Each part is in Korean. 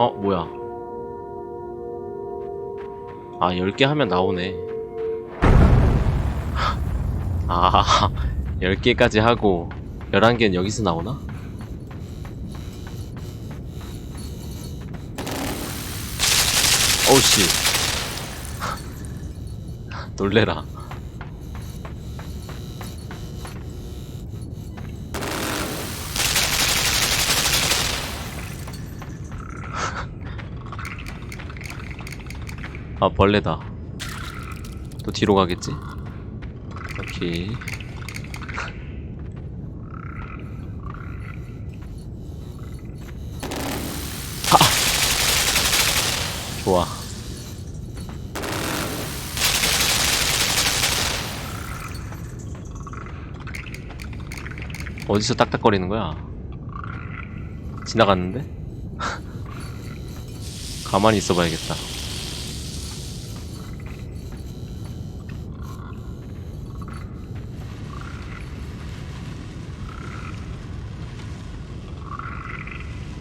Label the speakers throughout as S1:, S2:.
S1: 어, 뭐야. 아, 10개 하면 나오네. 아, 10개까지 하고 11개는 여기서 나오나? 어우씨. 놀래라. 아 벌레다 또 뒤로 가겠지? 오케이 아! 좋아 어디서 딱딱거리는 거야? 지나갔는데? 가만히 있어 봐야겠다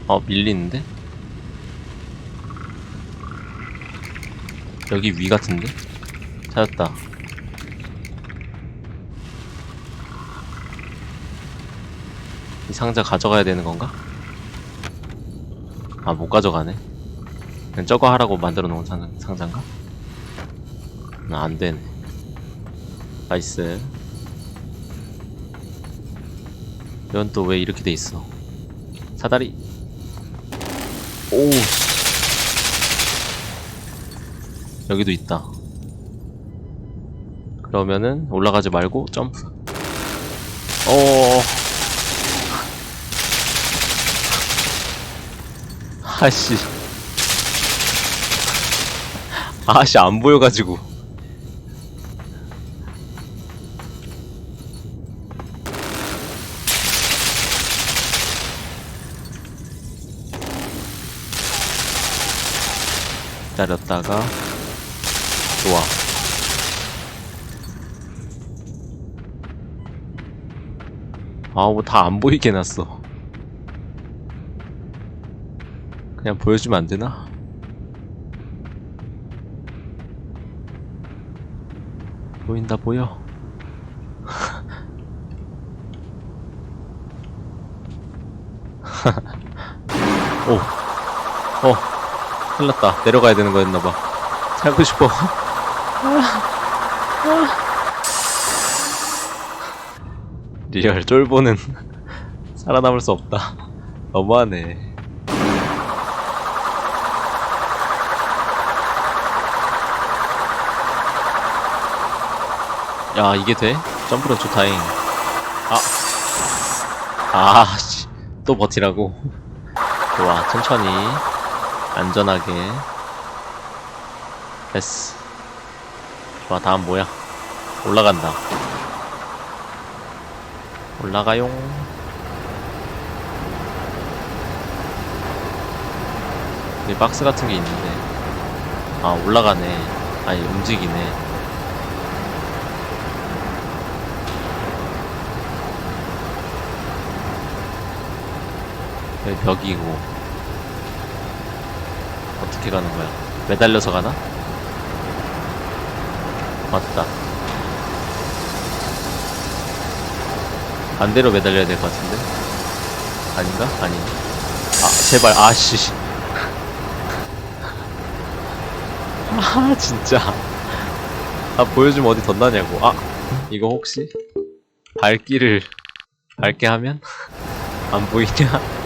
S1: 어 밀리는데? 여기 위 같은데? 찾았다 이 상자 가져가야 되는 건가? 아 못 가져가네 그냥 저거 하라고 만들어 놓은 상, 상자인가? 나 안되네 나이스 이건 또 왜 이렇게 돼 있어 사다리 오 여기도 있다. 그러면은 올라가지 말고 점프. 어 아씨. 아씨 안 보여가지고 기다렸다가 좋아. 아뭐 다안 보이게 해놨어. 그냥 보여주면 안 되나? 보인다 보여? 오, 어, 큰일 났다. 내려가야 되는 거였나봐. 살고 싶어. 리얼 쫄보는 살아남을 수 없다. 너무하네. 야, 이게 돼? 점프력 좋다잉. 아. 아, 씨. 또 버티라고. 좋아, 천천히. 안전하게. 됐어. 좋아, 다음 뭐야? 올라간다. 올라가용. 여기 박스 같은 게 있는데. 아, 올라가네. 아니, 움직이네. 여기 벽이고. 어떻게 가는 거야? 매달려서 가나? 맞다. 반대로 매달려야 될 것 같은데? 아닌가? 아니네. 아, 제발, 아씨. 아, 진짜. 아, 보여주면 어디 덧나냐고. 아, 이거 혹시? 발길을 밝게 하면? 안 보이냐?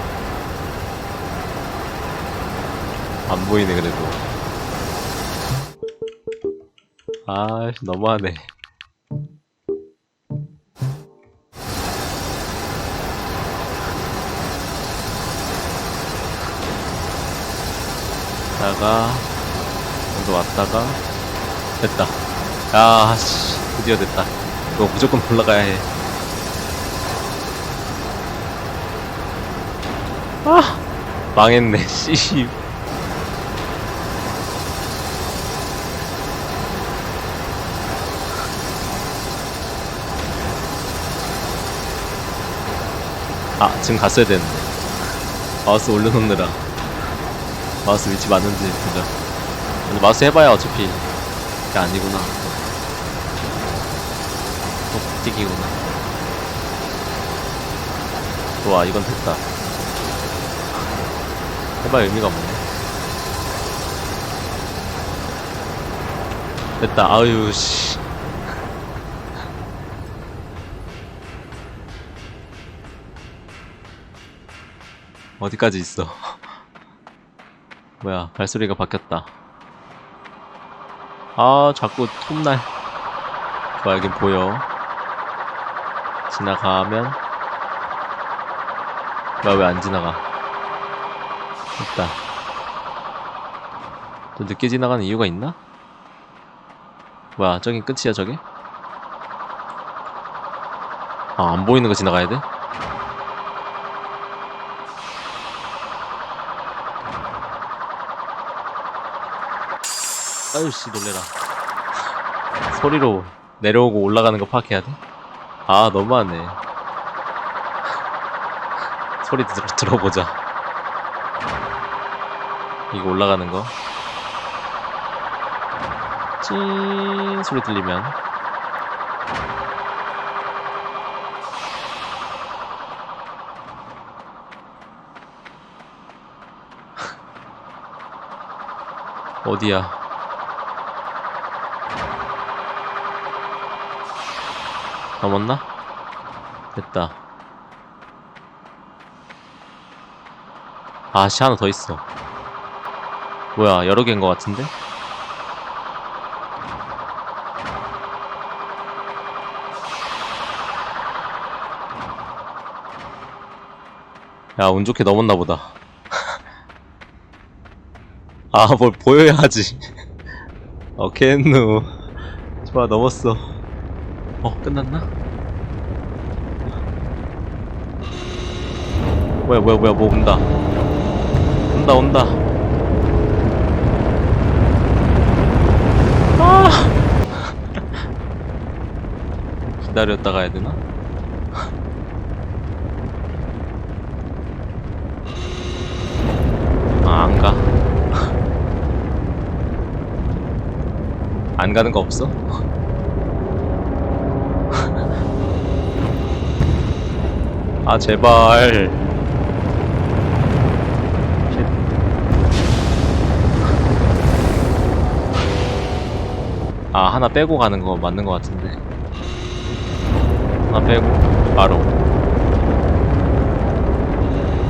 S1: 안 보이네, 그래도. 아, 너무하네. 다가 정도 왔다가 됐다. 야, 씨, 드디어 됐다. 이거 무조건 올라가야 해. 아, 망했네. 씨. 아, 지금 갔어야 되는데. 마우스 올려놓느라. 마우스 위치 맞는지 보자. 근데 마우스 해봐야 어차피 그게 아니구나. 또 띠기구나. 좋아, 이건 됐다. 해봐야 의미가 없네. 됐다, 아유, 씨. 어디까지 있어? 뭐야, 발소리가 바뀌었다. 아, 자꾸 톱날. 좋아, 여긴 보여. 지나가면. 뭐야, 왜 안 지나가? 있다. 또 늦게 지나가는 이유가 있나? 뭐야, 저긴 끝이야, 저게? 아, 안 보이는 거 지나가야 돼? 아유씨 놀래라. 소리로 내려오고 올라가는 거 파악해야 돼? 아 너무하네. 소리 들, 들어보자. 이거 올라가는 거. 찡 소리 들리면 어디야 넘었나? 됐다. 아씨, 하나 더 있어. 뭐야, 여러 개인 것 같은데? 야, 운 좋게 넘었나 보다. 아, 뭘 보여야 하지. 어, 캔누. 좋아, 넘었어. 어, 끝났나? 뭐야, 뭐야, 뭐야, 뭐 온다. 온다, 온다. 아! 기다렸다 가야 되나? 아, 안 가. 안 가는 거 없어? 아 제발 쉣. 아 하나 빼고 가는 거 맞는 거 같은데 하나 빼고 바로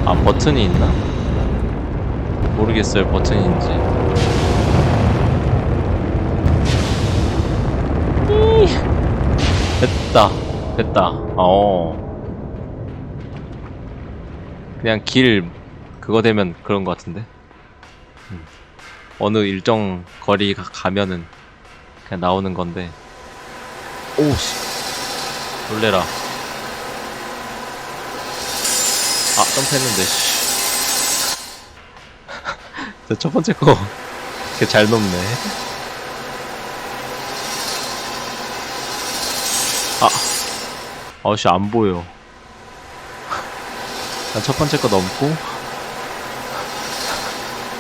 S1: 아 버튼이 있나? 모르겠어요 버튼인지 이. 됐다. 됐다. 어. 그냥 길 그거 되면 그런 것 같은데? 음. 어느 일정 거리 가- 가면은 그냥 나오는 건데. 오씨. 놀래라. 아 점프했는데 저첫 번째 거. 잘 넘네 아 아우씨 안 보여. 일단 첫 번째 거 넘고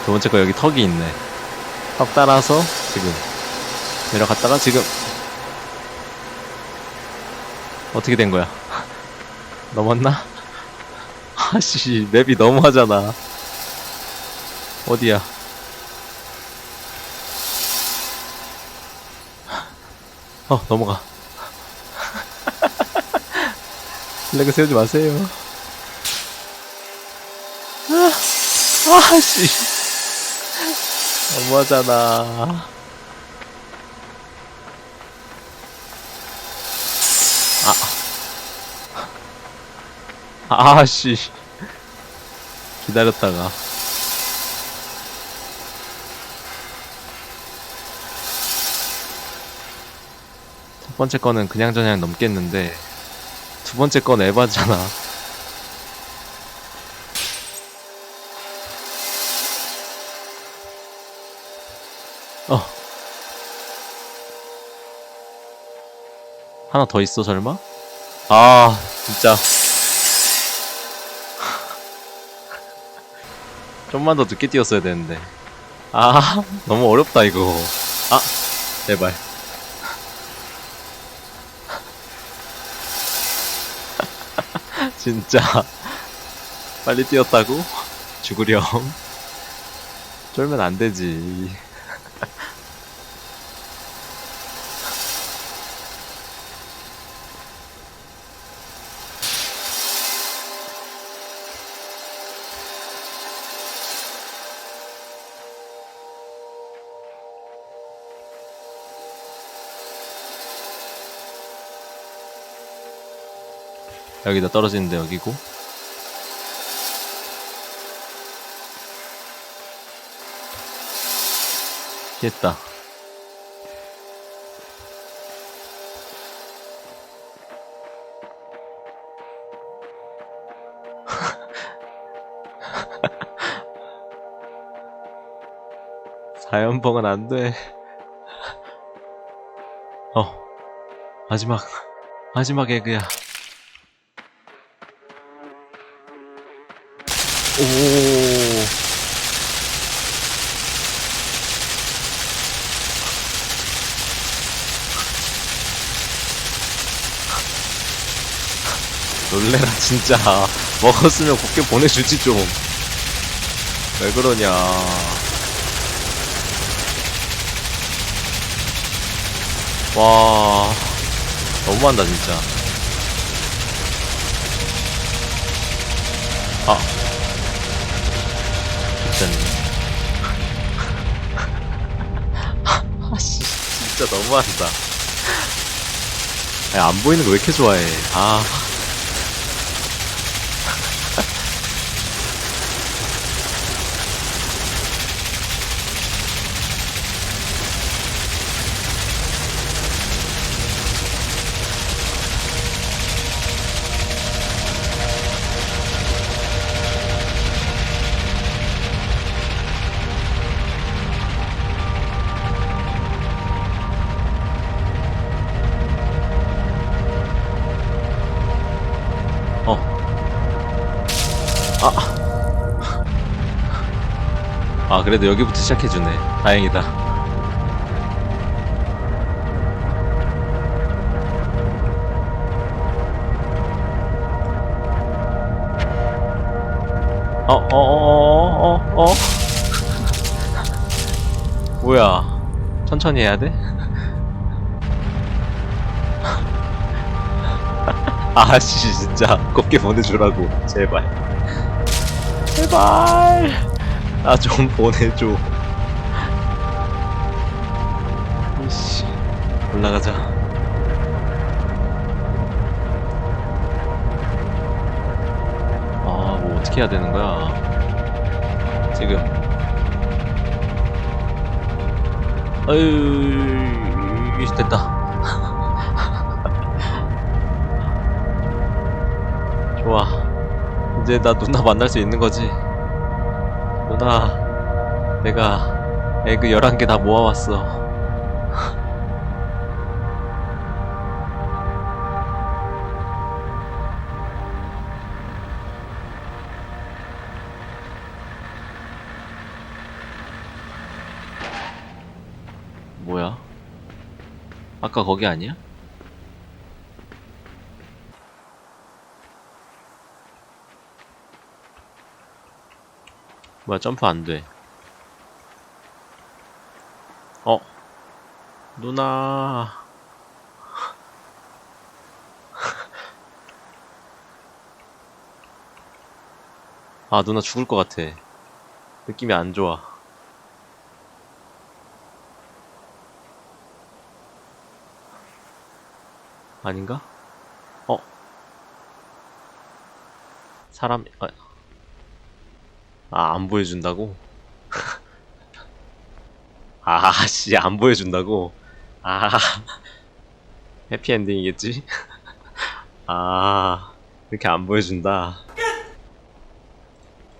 S1: 두 번째 거 여기 턱이 있네. 턱 따라서 지금 내려갔다가 지금 어떻게 된 거야? 넘었나? 아씨 맵이 너무하잖아. 어디야? 어 넘어가 블랙을 세우지 마세요. 아 씨. 너무하잖아. 아. 아씨. 기다렸다가. 첫 번째 거는 그냥 저냥 넘겠는데 두 번째 건 에바잖아 어. 하나 더 있어, 설마? 아, 진짜. 좀만 더 늦게 뛰었어야 되는데. 아, 너무 어렵다, 이거. 아, 제발. 진짜. 빨리 뛰었다고? 죽으렴. 쫄면 안 되지. 여기다 떨어지는데 여기고. 피했다. 사연봉은 안 돼. 어, 마지막, 마지막 에그야. 오. 놀래라 진짜. 먹었으면 곱게 보내주지 좀. 왜 그러냐. 와. 너무한다 진짜. 아 진짜네 아씨. 진짜 너무한다. 야, 안 보이는 거 왜 이렇게 좋아해? 아 어. 아. 아, 그래도 여기부터 시작해주네. 다행이다. 어, 어, 어, 어, 어, 어. 뭐야. 천천히 해야 돼? 아씨 진짜. 곱게 보내주라고. 제발. 제발! 나 좀 보내줘. 이씨. 올라가자. 아 뭐 어떻게 해야 되는 거야? 지금. 아유 됐다 이제 나 누나 만날 수 있는 거지. 누나, 내가 에그 11개 다 모아왔어. 뭐야? 아까 거기 아니야? 뭐야 점프 안 돼. 어 누나 아 누나 죽을 것 같아. 느낌이 안 좋아. 아닌가? 어 사람 아, 아, 안 보여준다고? 아, 씨, 안 보여준다고? 아, 해피엔딩이겠지? 아, 이렇게 안 보여준다.